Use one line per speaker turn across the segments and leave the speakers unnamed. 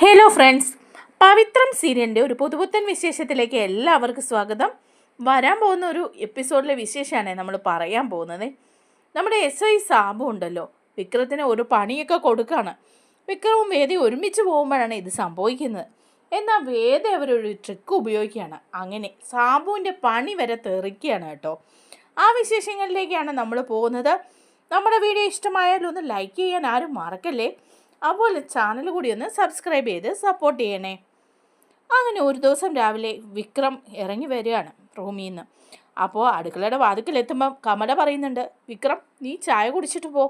Hello friends പവിത്രം സീരിയലിന്റെ ഒരു പുതുപുത്തൻ വിശേഷത്തിലേക്ക് എല്ലാവർക്കും സ്വാഗതം. വരാൻ പോകുന്ന ഒരു എപ്പിസോഡിലെ വിശേഷമാണ് നമ്മൾ പറയാൻ പോകുന്നത്. നമ്മുടെ എസ് ഐ സാബു ഉണ്ടല്ലോ. വിക്രത്തിന് ഒരു പണിയൊക്കെ കൊടുക്കുകയാണ് വിക്രവും വേദി ഒരുമിച്ച് പോകുമ്പോഴാണ് ഇത് സംഭവിക്കുന്നത്. എന്നാൽ വേദ അവരൊരു ട്രിക്ക് ഉപയോഗിക്കുകയാണ്. അങ്ങനെ സാബുവിന്റെ പണി വരെ തെറിക്കുകയാണ് കേട്ടോ. ആ വിശേഷങ്ങളിലേക്കാണ് നമ്മൾ പോകുന്നത്. നമ്മുടെ വീഡിയോ ഇഷ്ടമായാലും ഒന്ന് ലൈക്ക് ചെയ്യാൻ ആരും മറക്കല്ലേ? അതുപോലെ ചാനൽ കൂടി ഒന്ന് സബ്സ്ക്രൈബ് ചെയ്ത് സപ്പോർട്ട് ചെയ്യണേ. അങ്ങനെ ഒരു ദിവസം രാവിലെ വിക്രം ഇറങ്ങി വരികയാണ് റൂമിൽ നിന്ന് അപ്പോൾ അടുക്കളയുടെ വാതിക്കലെത്തുമ്പം കമല പറയുന്നുണ്ട് വിക്രം നീ ചായ കുടിച്ചിട്ട് പോ.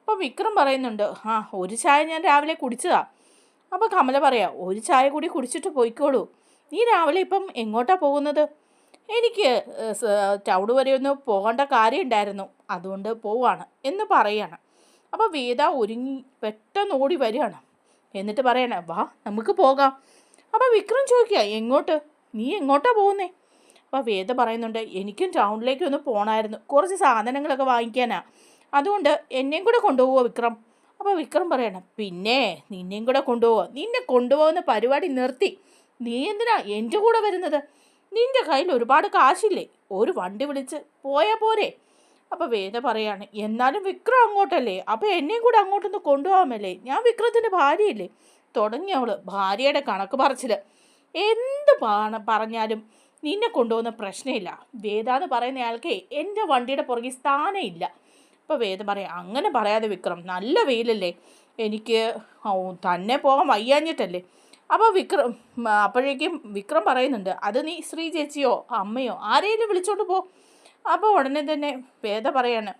അപ്പോൾ വിക്രം പറയുന്നുണ്ട് ആ ഒരു ചായ ഞാൻ രാവിലെ കുടിച്ചതാ. അപ്പോൾ കമല പറയാം ഒരു ചായ കൂടി കുടിച്ചിട്ട് പോയിക്കോളൂ. നീ രാവിലെ ഇപ്പം എങ്ങോട്ടാ പോകുന്നത്? എനിക്ക് ടൗൺ വരെ ഒന്ന് പോകേണ്ട കാര്യമുണ്ടായിരുന്നു. അതുകൊണ്ട് പോവാണ് എന്ന് പറയാണ്. അപ്പോൾ വേദ ഒരുങ്ങി പെട്ടെന്ന് ഓടി വരികയാണ്. എന്നിട്ട് പറയണേ വാ നമുക്ക് പോകാം. അപ്പോൾ വിക്രം ചോദിക്കുക എങ്ങോട്ട്? നീ എങ്ങോട്ടാ പോകുന്നേ? അപ്പോൾ വേദ പറയുന്നുണ്ട് എനിക്കും ടൗണിലേക്ക് ഒന്ന് പോകണമായിരുന്നു കുറച്ച് സാധനങ്ങളൊക്കെ വാങ്ങിക്കാനാ. അതുകൊണ്ട് എന്നെയും കൂടെ കൊണ്ടുപോകുമോ വിക്രം? അപ്പോൾ വിക്രം പറയണം പിന്നെ നിന്നെയും കൂടെ കൊണ്ടുപോകുക നിന്നെ കൊണ്ടുപോകുന്ന പരിപാടി നിർത്തി. നീ എന്തിനാ എന്റെ കൂടെ വരുന്നത്? നിന്റെ കയ്യിൽ ഒരുപാട് കാശില്ലേ? ഒരു വണ്ടി വിളിച്ച് പോയാൽ പോരെ. അപ്പോൾ വേദ പറയാണ് എന്നാലും വിക്രം അങ്ങോട്ടല്ലേ? അപ്പോൾ എന്നെയും കൂടെ അങ്ങോട്ടൊന്ന് കൊണ്ടുപോകാമല്ലേ? ഞാൻ വിക്രത്തിന്റെ ഭാര്യയല്ലേ? തുടങ്ങി അവൾ ഭാര്യയുടെ കണക്ക് പറച്ചിൽ എന്ത് പറഞ്ഞാലും നിന്നെ കൊണ്ടുപോകുന്ന പ്രശ്നമില്ല. വേദ എന്ന് പറയുന്ന ആൾക്ക് എന്റെ വണ്ടിയുടെ പുറകിൽ സ്ഥാനമില്ല അപ്പോൾ വേദ പറയാം അങ്ങനെ പറയാതെ വിക്രം നല്ല വെയിലല്ലേ? എനിക്ക് തന്നെ പോകാൻ വയ്യാഞ്ഞിട്ടല്ലേ? അപ്പോൾ വിക്രം അപ്പോഴേക്കും വിക്രം പറയുന്നുണ്ട് അത് നീ ശ്രീ ചേച്ചിയോ അമ്മയോ ആരെയും വിളിച്ചോണ്ട് പോ. അപ്പോൾ ഉടനെ തന്നെ വേദ പറയാണ്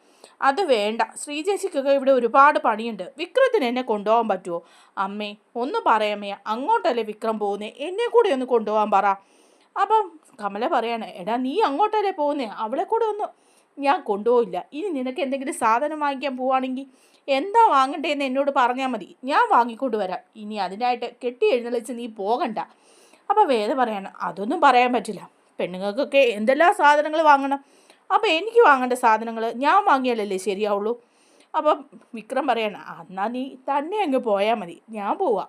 അത് വേണ്ട. ശ്രീജേശിക്കൊക്കെ ഇവിടെ ഒരുപാട് പണിയുണ്ട്. വിക്രത്തിന് എന്നെ കൊണ്ടുപോകാൻ പറ്റുമോ അമ്മേ ഒന്ന് പറയാമേ അങ്ങോട്ടല്ലേ വിക്രം പോകുന്നേ? എന്നെ കൂടെ ഒന്ന് കൊണ്ടുപോകാൻ പറ. അപ്പം കമല പറയാണ് എടാ നീ അങ്ങോട്ടല്ലേ പോകുന്നേ? അവളെ കൂടെ ഒന്ന് ഞാൻ കൊണ്ടുപോയില്ല ഇനി നിനക്ക് എന്തെങ്കിലും സാധനം വാങ്ങിക്കാൻ പോവുകയാണെങ്കിൽ എന്താ വാങ്ങണ്ടേന്ന് എന്നോട് പറഞ്ഞാൽ മതി. ഞാൻ വാങ്ങിക്കൊണ്ട് വരാം. ഇനി അതിനായിട്ട് കെട്ടി എഴുന്നള്ളിച്ച് നീ പോകണ്ട. അപ്പോൾ വേദ പറയാണ് അതൊന്നും പറയാൻ പറ്റില്ല. പെണ്ണുങ്ങൾക്കൊക്കെ എന്തെല്ലാം സാധനങ്ങൾ വാങ്ങണം? അപ്പോൾ എനിക്ക് വാങ്ങേണ്ട സാധനങ്ങൾ ഞാൻ വാങ്ങിയാലല്ലേ ശരിയാവുള്ളൂ. അപ്പം വിക്രം പറയാണ് എന്നാൽ നീ തന്നെ അങ്ങ് പോയാൽ മതി ഞാൻ പോവാ.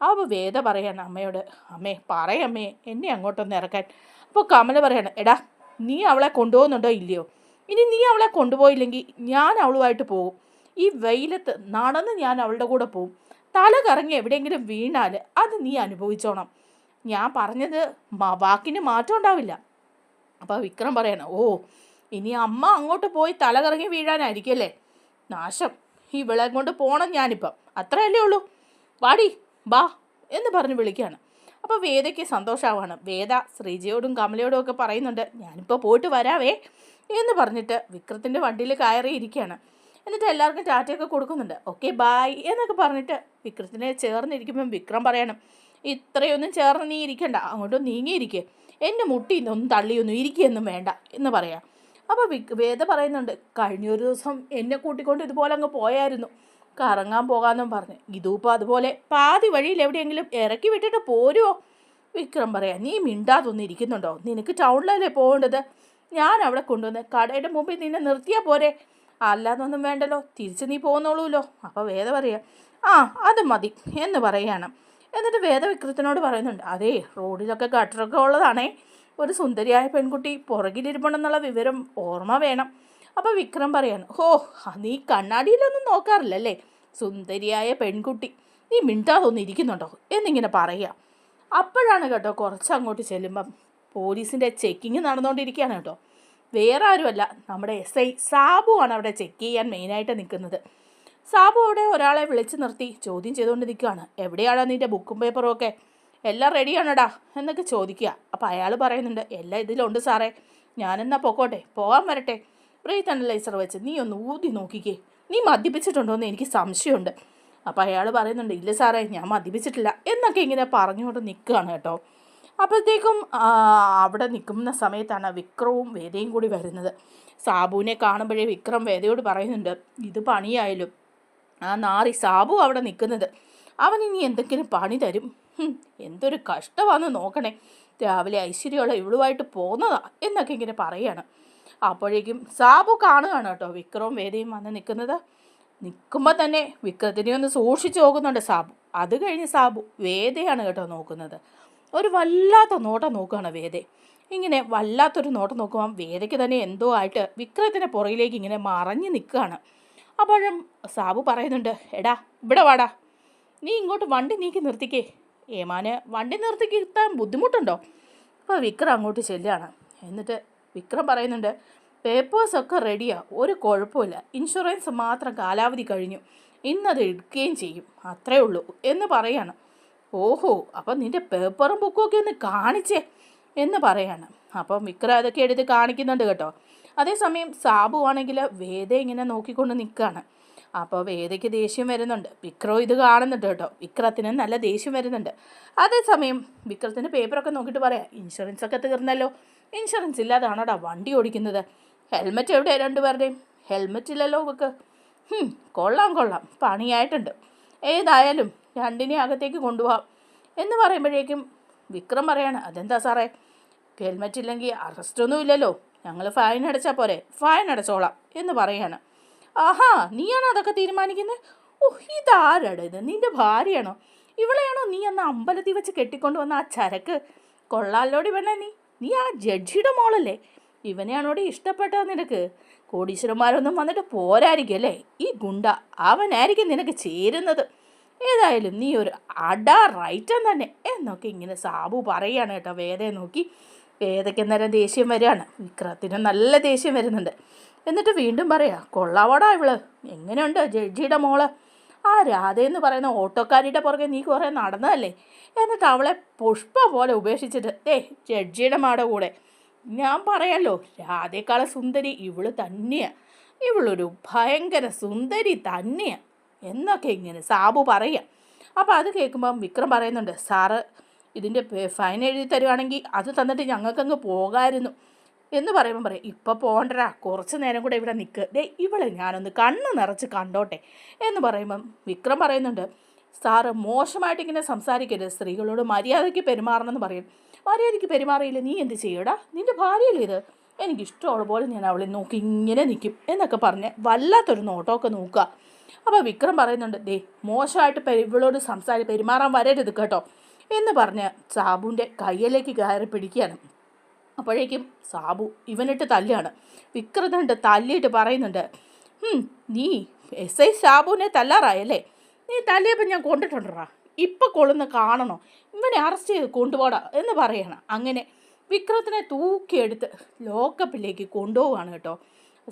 അപ്പോൾ വേദ പറയാണ് അമ്മയോട് അമ്മേ പറയമ്മേ എന്നെ അങ്ങോട്ടൊന്ന് ഇറക്കാൻ. അപ്പോൾ കമല പറയാണ് എടാ നീ അവളെ കൊണ്ടുപോകുന്നുണ്ടോ ഇല്ലയോ? ഇനി നീ അവളെ കൊണ്ടുപോയില്ലെങ്കിൽ ഞാൻ അവളുമായിട്ട് പോകും ഈ വെയിലത്ത് നടന്ന് ഞാൻ അവളുടെ കൂടെ പോകും തല കറങ്ങി എവിടെയെങ്കിലും വീണാൽ അത് നീ അനുഭവിച്ചോണം. ഞാൻ പറഞ്ഞത് വാക്കിന് മാറ്റം ഉണ്ടാവില്ല. അപ്പോൾ വിക്രം പറയണം ഓ ഇനി അമ്മ അങ്ങോട്ട് പോയി തലകറങ്ങി വീഴാനായിരിക്കല്ലേ നാശം. ഇവളെ കൊണ്ട് പോണം ഞാനിപ്പം. അത്രയല്ലേ ഉള്ളൂ. വാടി ബാ എന്ന് പറഞ്ഞ് വിളിക്കുകയാണ്. അപ്പോൾ വേദയ്ക്ക് സന്തോഷമാവാണ് വേദ ശ്രീജയോടും കമലയോടും ഒക്കെ പറയുന്നുണ്ട് ഞാനിപ്പോൾ പോയിട്ട് വരാവേ എന്ന് പറഞ്ഞിട്ട് വിക്രത്തിന്റെ വണ്ടിയിൽ കയറി ഇരിക്കുകയാണ്. എന്നിട്ട് എല്ലാവർക്കും ടാറ്റയൊക്കെ കൊടുക്കുന്നുണ്ട്. ഓക്കെ ബായ് എന്നൊക്കെ പറഞ്ഞിട്ട് വിക്രത്തിനെ ചേർന്നിരിക്കുമ്പം വിക്രം പറയണം ഇത്രയൊന്നും ചേർന്ന് നീ ഇരിക്കണ്ട. അങ്ങോട്ടും നീങ്ങിയിരിക്കേ. എന്റെ മുട്ടിന്നൊന്നും തള്ളിയൊന്നും ഇരിക്കുകയൊന്നും വേണ്ട എന്ന് പറയാം. അപ്പോൾ വേദ പറയുന്നുണ്ട് കഴിഞ്ഞൊരു ദിവസം എന്നെ കൂട്ടിക്കൊണ്ട് ഇതുപോലെ അങ്ങ് പോയായിരുന്നു. കറങ്ങാൻ പോകാമെന്നും പറഞ്ഞ്. ഇതും അതുപോലെ പാതി വഴിയിൽ എവിടെയെങ്കിലും ഇറക്കി വിട്ടിട്ട് പോരുമോ വിക്രം പറയാം നീ മിണ്ടാതൊന്നും ഇരിക്കുന്നുണ്ടോ? നിനക്ക് ടൗണിലല്ലേ പോകേണ്ടത്? ഞാൻ അവിടെ കൊണ്ടുവന്ന് കടയുടെ മുമ്പിൽ നിന്നെ നിർത്തിയാൽ പോരെ? അല്ലാതൊന്നും വേണ്ടല്ലോ തിരിച്ച് നീ പോകുന്നോളൂല്ലോ അപ്പോൾ വേദ പറയാം ആ അത് മതി എന്ന് പറയുകയാണ് എന്നിട്ട് വേദ വിക്രത്തിനോട് പറയുന്നുണ്ട് അതേ റോഡിലൊക്കെ ഗട്ടറൊക്കെ ഉള്ളതാണേ. ഒരു സുന്ദരിയായ പെൺകുട്ടി പുറകിലിരിപ്പണമെന്നുള്ള വിവരം ഓർമ്മ വേണം. അപ്പോൾ വിക്രം പറയാണ് ഹോ നീ കണ്ണാടിയിലൊന്നും നോക്കാറില്ലല്ലേ? സുന്ദരിയായ പെൺകുട്ടി നീ മിണ്ടാതൊന്നും ഇരിക്കുന്നുണ്ടോ? എന്നിങ്ങനെ പറയുക. അപ്പോഴാണ് കേട്ടോ കുറച്ച് അങ്ങോട്ട് ചെല്ലുമ്പം പോലീസിന്റെ ചെക്കിങ് നടന്നുകൊണ്ടിരിക്കുകയാണ് കേട്ടോ. വേറെ ആരുമല്ല നമ്മുടെ എസ് ഐ സാബു ആണ് അവിടെ ചെക്ക് ചെയ്യാൻ മെയിനായിട്ട് നിൽക്കുന്നത്. സാബു അവിടെ ഒരാളെ വിളിച്ചു നിർത്തി ചോദ്യം ചെയ്തുകൊണ്ട് നിൽക്കുകയാണ് എവിടെയാണോ നിന്റെ ബുക്കും പേപ്പറും ഒക്കെ? എല്ലാം റെഡിയാണോടാ എന്നൊക്കെ ചോദിക്കുക. അപ്പോൾ അയാൾ പറയുന്നുണ്ട് എല്ലാം ഇതിലുണ്ട് സാറേ. ഞാനെന്നാ പൊക്കോട്ടെ പോകാൻ വരട്ടെ. ബ്രീത്ത് അനലൈസർ വെച്ച് നീ ഒന്ന് ഊതി നോക്കിക്കേ. നീ മദ്യപിച്ചിട്ടുണ്ടോ എന്ന് എനിക്ക് സംശയമുണ്ട്. അപ്പോൾ അയാൾ പറയുന്നുണ്ട് ഇല്ല സാറേ ഞാൻ മദ്യപിച്ചിട്ടില്ല. എന്നൊക്കെ ഇങ്ങനെ പറഞ്ഞുകൊണ്ട് നിൽക്കുകയാണ് കേട്ടോ. അപ്പോഴത്തേക്കും അവിടെ നിൽക്കുന്ന സമയത്താണ് വിക്രവും വേദയും കൂടി വരുന്നത്. സാബുവിനെ കാണുമ്പോഴേ വിക്രം വേദയോട് പറയുന്നുണ്ട് ഇത് പണിയായാലും. ആ നാറി സാബു അവിടെ നിൽക്കുന്നത്. അവൻ ഇനി എന്തെങ്കിലും പണി തരും. എന്തൊരു കഷ്ടമാണ് നോക്കണേ. രാവിലെ ഐശ്വര്യമുള്ള ഇവളുമായിട്ട് പോകുന്നതാ എന്നൊക്കെ ഇങ്ങനെ പറയാണ്. അപ്പോഴേക്കും സാബു കാണുകയാണ് കേട്ടോ. വിക്രവും വേദയും വന്ന് നിൽക്കുന്നത്. നിൽക്കുമ്പോൾ തന്നെ വിക്രത്തിനെ ഒന്ന് സൂക്ഷിച്ച് നോക്കുന്നുണ്ട് സാബു. അത് കഴിഞ്ഞ് സാബു വേദയാണ് കേട്ടോ നോക്കുന്നത്. ഒരു വല്ലാത്ത നോട്ടം നോക്കുകയാണ് വേദ. ഇങ്ങനെ വല്ലാത്തൊരു നോട്ടം നോക്കുമ്പോൾ വേദയ്ക്ക് തന്നെ എന്തോ ആയിട്ട് വിക്രത്തിന്റെ പുറയിലേക്ക് ഇങ്ങനെ മറഞ്ഞു നിൽക്കുകയാണ്. അപ്പോഴും സാബു പറയുന്നുണ്ട് എടാ ഇവിടെ വാടാ. നീ ഇങ്ങോട്ട് വണ്ടി നീക്കി നിർത്തിക്കേ. ഏമാന് വണ്ടി നിർത്തി കിട്ടാൻ ബുദ്ധിമുട്ടുണ്ടോ? അപ്പോൾ വിക്രം അങ്ങോട്ട് ചെല്ലുകയാണ്. എന്നിട്ട് വിക്രം പറയുന്നുണ്ട് പേപ്പേഴ്സൊക്കെ റെഡിയാ ഒരു കുഴപ്പമില്ല. ഇൻഷുറൻസ് മാത്രം കാലാവധി കഴിഞ്ഞു. ഇന്നത് എടുക്കുകയും ചെയ്യും. അത്രേ ഉള്ളൂ എന്ന് പറയാണ്. ഓഹോ അപ്പം നിന്റെ പേപ്പറും ബുക്കും ഒക്കെ ഒന്ന് കാണിച്ചേ എന്ന് പറയാണ്. അപ്പം വിക്രം അതൊക്കെ എടുത്ത് കാണിക്കുന്നുണ്ട് കേട്ടോ. അതേസമയം സാബു ആണെങ്കിൽ വേദ ഇങ്ങനെ നോക്കിക്കൊണ്ട് നിൽക്കുകയാണ്. അപ്പോൾ വേദയ്ക്ക് ദേഷ്യം വരുന്നുണ്ട്. വിക്രം ഇത് കാണുന്നുണ്ട് കേട്ടോ. വിക്രത്തിന് നല്ല ദേഷ്യം വരുന്നുണ്ട്. അതേസമയം വിക്രത്തിന്റെ പേപ്പറൊക്കെ നോക്കിയിട്ട് പറയാം ഇൻഷുറൻസ് ഒക്കെ തീർന്നല്ലോ. ഇൻഷുറൻസ് ഇല്ലാതാണോടാ വണ്ടി ഓടിക്കുന്നത്? ഹെൽമെറ്റ് എവിടെ രണ്ടുപേരുടെയും? ഹെൽമെറ്റ് ഇല്ലല്ലോ ഇവക്ക്. കൊള്ളാം കൊള്ളാം. പണിയായിട്ടുണ്ട്. ഏതായാലും രണ്ടിനെ അകത്തേക്ക് കൊണ്ടുപോകാം എന്ന് പറയുമ്പോഴേക്കും വിക്രം പറയാണ് അതെന്താ സാറേ? ഹെൽമെറ്റ് ഇല്ലെങ്കിൽ അറസ്റ്റൊന്നും ഇല്ലല്ലോ. ഞങ്ങൾ ഫൈൻ അടച്ചാൽ പോരെ. ഫൈൻ അടച്ചോളാം. എന്ന് പറയാണ്. ആഹാ നീയാണോ അതൊക്കെ തീരുമാനിക്കുന്നത് ഓ ഇതാരാണ് ഇത്? നിന്റെ ഭാര്യയാണോ? ഇവളെയാണോ നീ അന്ന് അമ്പലത്തിൽ വെച്ച് കെട്ടിക്കൊണ്ട് വന്ന ആ ചരക്ക്? കൊള്ളാലോടി വേണേ നീ. നീ ആ ജഡ്ജിയുടെ മോളല്ലേ? ഇവനെയാണോടി ഇഷ്ടപ്പെട്ടത് നിനക്ക്? കോടീശ്വരന്മാരൊന്നും വന്നിട്ട് പോരായിരിക്കും അല്ലേ? ഈ ഗുണ്ട അവനായിരിക്കും നിനക്ക് ചേരുന്നത്. ഏതായാലും നീ ഒരു അടാ റൈറ്റം തന്നെ എന്നൊക്കെ ഇങ്ങനെ സാബു പറയാണ് കേട്ടോ വേദയെ നോക്കി. വേദയ്ക്ക് നേരം ദേഷ്യം വരികയാണ്. വിക്രത്തിന് നല്ല ദേഷ്യം വരുന്നുണ്ട്. എന്നിട്ട് വീണ്ടും പറയാ കൊള്ളാവടാ ഇവൾ. എങ്ങനെയുണ്ട് ജഡ്ജിയുടെ മോൾ? ആ രാധയെന്ന് പറയുന്ന ഓട്ടോക്കാരിയുടെ പുറകെ നീ കുറേ നടന്നതല്ലേ? എന്നിട്ട് അവളെ പുഷ്പ പോലെ ഉപേക്ഷിച്ചിട്ട് ഏ ജഡ്ജിയുടെ മാടെ കൂടെ. ഞാൻ പറയാലോ രാധേക്കാളെ സുന്ദരി ഇവൾ തന്നെയാ. ഇവളൊരു ഭയങ്കര സുന്ദരി തന്നെയാ. എന്നൊക്കെ ഇങ്ങനെ സാബു പറയുക അപ്പോൾ അത് കേൾക്കുമ്പം വിക്രം പറയുന്നുണ്ട് സാറ് ഇതിന്റെ ഫൈൻ എഴുതി തരുവാണെങ്കിൽ അത് തന്നിട്ട് ഞങ്ങൾക്കങ്ങ് പോകാമായിരുന്നു. എന്ന് പറയുമ്പോൾ പറയും ഇപ്പം പോകണ്ടടാ കുറച്ച് നേരം കൂടെ ഇവിടെ നിൽക്ക്. ദേ ഇവളെ ഞാനൊന്ന് കണ്ണ് നിറച്ച് കണ്ടോട്ടെ. എന്ന് പറയുമ്പം വിക്രം പറയുന്നുണ്ട് സാറ് മോശമായിട്ട് ഇങ്ങനെ സംസാരിക്കരുത്. സ്ത്രീകളോട് മര്യാദയ്ക്ക് പെരുമാറണമെന്ന് പറയും. മര്യാദയ്ക്ക് പെരുമാറിയില്ല? നീ എന്ത് ചെയ്യടാ? നിന്റെ ഭാര്യയല്ലേ ഇത്? എനിക്കിഷ്ടമുള്ള പോലെ ഞാൻ അവളെ നോക്കി ഇങ്ങനെ നിൽക്കും. എന്നൊക്കെ പറഞ്ഞ് വല്ലാത്തൊരു നോട്ടമൊക്കെ നോക്കുക. അപ്പോൾ വിക്രം പറയുന്നുണ്ട് ദേ മോശമായിട്ട് ഇവളോട് സംസാരി പെരുമാറാൻ വരരുത് കേട്ടോ. എന്ന് പറഞ്ഞ് സാബുവിന്റെ കയ്യിലേക്ക് കയറി പിടിക്കുകയാണ്. അപ്പോഴേക്കും സാബു ഇവനിട്ട് തല്ലുകയാണ്. വിക്രതണ്ട് തല്ലിയിട്ട് പറയുന്നുണ്ട് നീ എസ് ഐ സാബുവിനെ തല്ലാറായല്ലേ? നീ തല്ലിയപ്പോൾ ഞാൻ കൊണ്ടിട്ടുണ്ടടാ. ഇപ്പം കൊള്ളുന്ന കാണണോ? ഇവനെ അറസ്റ്റ് ചെയ്ത് കൊണ്ടുപോടാ എന്ന് പറയണം. അങ്ങനെ വിക്രത്തിനെ തൂക്കിയെടുത്ത് ലോക്കപ്പിലേക്ക് കൊണ്ടുപോവുകയാണ് കേട്ടോ.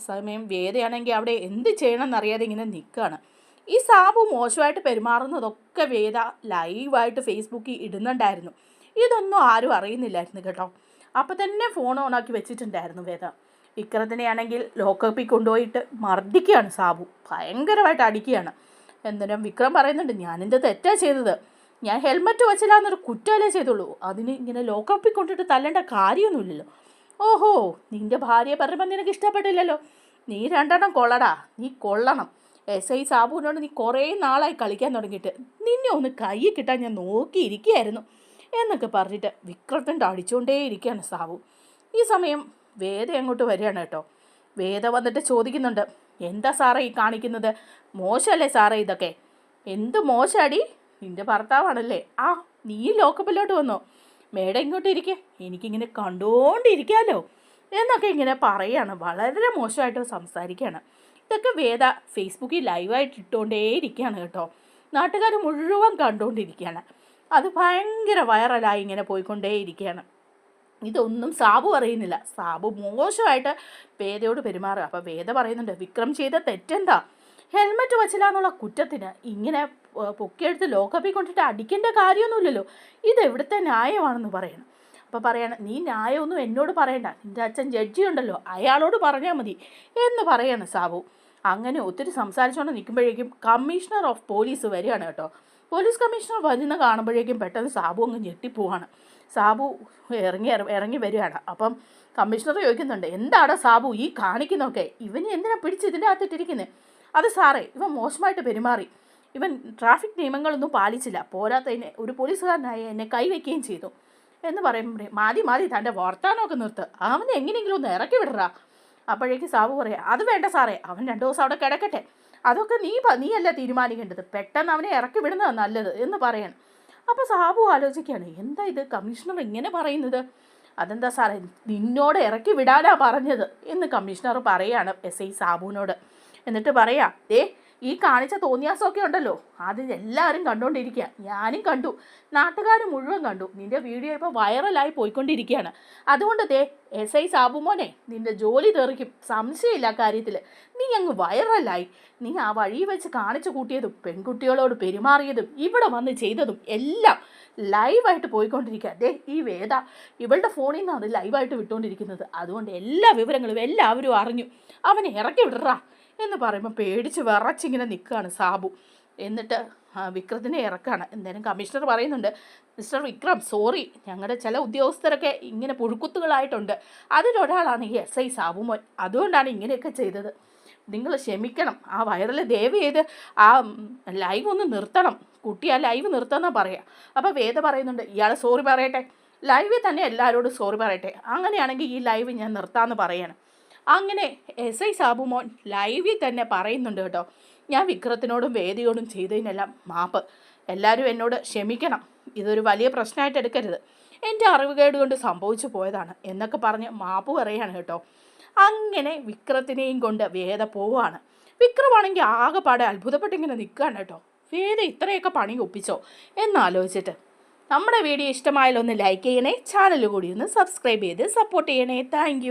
സമയം വേദയാണെങ്കിൽ അവിടെ എന്ത് ചെയ്യണമെന്നറിയാതെ ഇങ്ങനെ നിൽക്കുകയാണ്. ഈ സാബു മോശമായിട്ട് പെരുമാറുന്നതൊക്കെ വേദ ലൈവായിട്ട് ഫേസ്ബുക്കിൽ ഇടുന്നുണ്ടായിരുന്നു. ഇതൊന്നും ആരും അറിയുന്നില്ലായിരുന്നു കേട്ടോ. അപ്പം തന്നെ ഫോൺ ഓണാക്കി വെച്ചിട്ടുണ്ടായിരുന്നു വേദ. വിക്രത്തിനെയാണെങ്കിൽ ലോക്കപ്പിൽ കൊണ്ടുപോയിട്ട് മർദ്ദിക്കുകയാണ് സാബു. ഭയങ്കരമായിട്ട് അടിക്കുകയാണ്. എന്തിനും വിക്രം പറയുന്നുണ്ട് ഞാനെന്ത് തെറ്റാ ചെയ്തത്? ഞാൻ ഹെൽമറ്റ് വെച്ചില്ല എന്നൊരു ചെയ്തുള്ളൂ. അതിന് ഇങ്ങനെ ലോക്കപ്പിൽ കൊണ്ടിട്ട് തല്ലേണ്ട കാര്യമൊന്നുമില്ലല്ലോ. ഓഹോ നിന്റെ ഭാര്യയെ പറയുമ്പോൾ നിനക്ക് ഇഷ്ടപ്പെട്ടില്ലല്ലോ. നീ രണ്ടെണ്ണം കൊള്ളടാ. നീ കൊള്ളണം. എസ് ഐ സാബുവിനോട് നീ കുറേ നാളായി കളിക്കാൻ തുടങ്ങിയിട്ട്. നിന്നെ ഒന്ന് കൈ കിട്ടാൻ ഞാൻ നോക്കിയിരിക്കുകയായിരുന്നു എന്നൊക്കെ പറഞ്ഞിട്ട് വിക്രത്തിന്റെ അടിച്ചുകൊണ്ടേ ഇരിക്കുകയാണ് സാബു. ഈ സമയം വേദ അങ്ങോട്ട് വരികയാണ് കേട്ടോ. വേദ വന്നിട്ട് ചോദിക്കുന്നുണ്ട് എന്താ സാറേ ഈ കാണിക്കുന്നത്? മോശമല്ലേ സാറേ ഇതൊക്കെ? എന്ത് മോശാടി? നിന്റെ ഭർത്താവാണല്ലേ? ആ നീ ലോക്കപ്പിലോട്ട് വന്നോ? മേഡം ഇങ്ങോട്ട് ഇരിക്കെ. എനിക്കിങ്ങനെ കണ്ടുകൊണ്ടിരിക്കാമല്ലോ എന്നൊക്കെ ഇങ്ങനെ പറയുകയാണ് വളരെ മോശമായിട്ട് സംസാരിക്കുകയാണ്. ഇതൊക്കെ വേദ ഫേസ്ബുക്കിൽ ലൈവായിട്ട് ഇട്ടുകൊണ്ടേ ഇരിക്കുകയാണ് കേട്ടോ. നാട്ടുകാർ മുഴുവൻ കണ്ടുകൊണ്ടിരിക്കുകയാണ് അത് ഭയങ്കര വൈറലായി ഇങ്ങനെ പോയിക്കൊണ്ടേയിരിക്കുകയാണ്. ഇതൊന്നും സാബു അറിയുന്നില്ല. സാബു മോശമായിട്ട് വേദയോട് പെരുമാറുക. അപ്പോൾ വേദ പറയുന്നുണ്ട് വിക്രം ചെയ്ത തെറ്റെന്താ? ഹെൽമെറ്റ് വച്ചില്ല എന്നുള്ള കുറ്റത്തിന് ഇങ്ങനെ പൊക്കിയെടുത്ത് ലോക്കപ്പിൽ കൊണ്ടിട്ട് അടിക്കേണ്ട കാര്യമൊന്നുമില്ലല്ലോ. ഇത് എവിടുത്തെ ന്യായമാണെന്ന് പറയണം. അപ്പോൾ പറയണം നീ ന്യായമൊന്നും എന്നോട് പറയണ്ട. നിന്റെ അച്ഛൻ ജഡ്ജി ഉണ്ടല്ലോ അയാളോട് പറഞ്ഞാൽ മതി. എന്ന് പറയാണ് സാബു. അങ്ങനെ ഒത്തിരി സംസാരിച്ചുകൊണ്ട് നിൽക്കുമ്പോഴേക്കും കമ്മീഷണർ ഓഫ് പോലീസ് വരികയാണ് കേട്ടോ. പോലീസ് കമ്മീഷണർ വരുന്ന കാണുമ്പോഴേക്കും പെട്ടെന്ന് സാബു അങ്ങ് ഞെട്ടിപ്പോവാണ്. സാബു ഇറങ്ങി ഇറങ്ങി വരികയാണ്. അപ്പം കമ്മീഷണർ ചോദിക്കുന്നുണ്ട് എന്താണ് സാബു ഈ കാണിക്കുന്നൊക്കെ ഇവന് എന്തിനാ പിടിച്ച് ഇതിന്റെ അകത്തിട്ടിരിക്കുന്നത് അത് സാറേ ഇവൻ മോശമായിട്ട് പെരുമാറി. ഇവൻ ട്രാഫിക് നിയമങ്ങളൊന്നും പാലിച്ചില്ല. പോരാത്തതിന് ഒരു പോലീസുകാരനായി എന്നെ കൈവയ്ക്കുകയും ചെയ്തു. എന്ന് പറയുമ്പോൾ മാതി മാതി തന്റെ വർത്താനമൊക്കെ നിർത്ത്. അവനെ എങ്ങനെയെങ്കിലും ഒന്ന് ഇറക്കി വിടറാ. അപ്പോഴേക്ക് സാബു പറയാം അത് വേണ്ട സാറേ അവൻ രണ്ട് ദിവസം അവിടെ കിടക്കട്ടെ. അതൊക്കെ നീ നീയല്ല തീരുമാനിക്കേണ്ടത്? പെട്ടെന്ന് അവനെ ഇറക്കി വിടുന്നതാണ് നല്ലത് എന്ന് പറയണം. അപ്പോൾ സാബു ആലോചിക്കുകയാണ് എന്താ ഇത്? കമ്മീഷണർ ഇങ്ങനെ പറയുന്നത്? അതെന്താ സാറേ നിന്നോട് ഇറക്കി വിടാനാ പറഞ്ഞത് എന്ന് കമ്മീഷണർ പറയാണ് എസ് ഐ സാബുവിനോട്. എന്നിട്ട് പറയാ ദേ ഈ കാണിച്ച തോന്നിയാസമൊക്കെ ഉണ്ടല്ലോ. അത് എല്ലാവരും കണ്ടുകൊണ്ടിരിക്കുക ഞാനും കണ്ടു. നാട്ടുകാർ മുഴുവൻ കണ്ടു. നിന്റെ വീഡിയോ ഇപ്പോൾ വൈറലായി പോയിക്കൊണ്ടിരിക്കുകയാണ് അതുകൊണ്ട് ദേ എസ് ഐ സാബുമോനെ നിന്റെ ജോലി തെറിക്കും. സംശയമില്ല കാര്യത്തിൽ നീ അങ്ങ് വൈറലായി. നീ ആ വഴി വെച്ച് കാണിച്ചു കൂട്ടിയതും പെൺകുട്ടികളോട് പെരുമാറിയതും ഇവിടെ വന്ന് ചെയ്തതും എല്ലാം ലൈവായിട്ട് പോയിക്കൊണ്ടിരിക്കുക അതെ ഈ വേദ ഇവളുടെ ഫോണിൽ നിന്നാണ് ലൈവായിട്ട് വിട്ടുകൊണ്ടിരിക്കുന്നത് അതുകൊണ്ട് എല്ലാ വിവരങ്ങളും എല്ലാവരും അറിഞ്ഞു. അവനെ ഇറക്കി വിടറാ. എന്ന് പറയുമ്പോൾ പേടിച്ച് വിറച്ചിങ്ങനെ നിൽക്കുകയാണ് സാബു. എന്നിട്ട് വിക്രത്തിനെ ഇറക്കാണ്. എന്തായാലും കമ്മീഷണർ പറയുന്നുണ്ട് മിസ്റ്റർ വിക്രം സോറി. ഞങ്ങളുടെ ചില ഉദ്യോഗസ്ഥരൊക്കെ ഇങ്ങനെ പുഴുക്കുത്തുകളായിട്ടുണ്ട്. അതിലൊരാളാണ് ഈ എസ് ഐ സാബുമോൻ അതുകൊണ്ടാണ് ഇങ്ങനെയൊക്കെ ചെയ്തത്. നിങ്ങൾ ക്ഷമിക്കണം. ആ വൈറൽ ദയവ് ചെയ്ത് ആ ലൈവ് ഒന്ന് നിർത്തണം. കുട്ടി ആ ലൈവ് നിർത്തണം പറയാം. അപ്പോൾ വേദ പറയുന്നുണ്ട് ഇയാൾ സോറി പറയട്ടെ. ലൈവിൽ തന്നെ എല്ലാവരോടും സോറി പറയട്ടെ. അങ്ങനെയാണെങ്കിൽ ഈ ലൈവ് ഞാൻ നിർത്താമെന്ന് പറയാണ്. അങ്ങനെ എസ് ഐ സാബുമോൻ ലൈവിൽ തന്നെ പറയുന്നുണ്ട് കേട്ടോ. ഞാൻ വിക്രത്തിനോടും വേദിയോടും ചെയ്തതിനെല്ലാം മാപ്പ്. എല്ലാവരും എന്നോട് ക്ഷമിക്കണം. ഇതൊരു വലിയ പ്രശ്നമായിട്ട് എടുക്കരുത്. എന്റെ അറിവുകേട് കൊണ്ട് സംഭവിച്ചു പോയതാണ് എന്നൊക്കെ പറഞ്ഞ് മാപ്പ് പറയാണ് കേട്ടോ. അങ്ങനെ വിക്രത്തിനെയും കൊണ്ട് വേദ പോവാണ് വിക്രമാണെങ്കിൽ ആകെപ്പാടെ അത്ഭുതപ്പെട്ടിങ്ങനെ നിൽക്കുകയാണ് കേട്ടോ. വേദ ഇത്രയൊക്കെ പണി ഒപ്പിച്ചോ എന്നാലോചിച്ചിട്ട്. നമ്മുടെ വീഡിയോ ഇഷ്ടമായാലൊന്ന് ലൈക്ക് ചെയ്യണേ ചാനൽ കൂടി ഒന്ന് സബ്സ്ക്രൈബ് ചെയ്ത് സപ്പോർട്ട് ചെയ്യണേ. താങ്ക്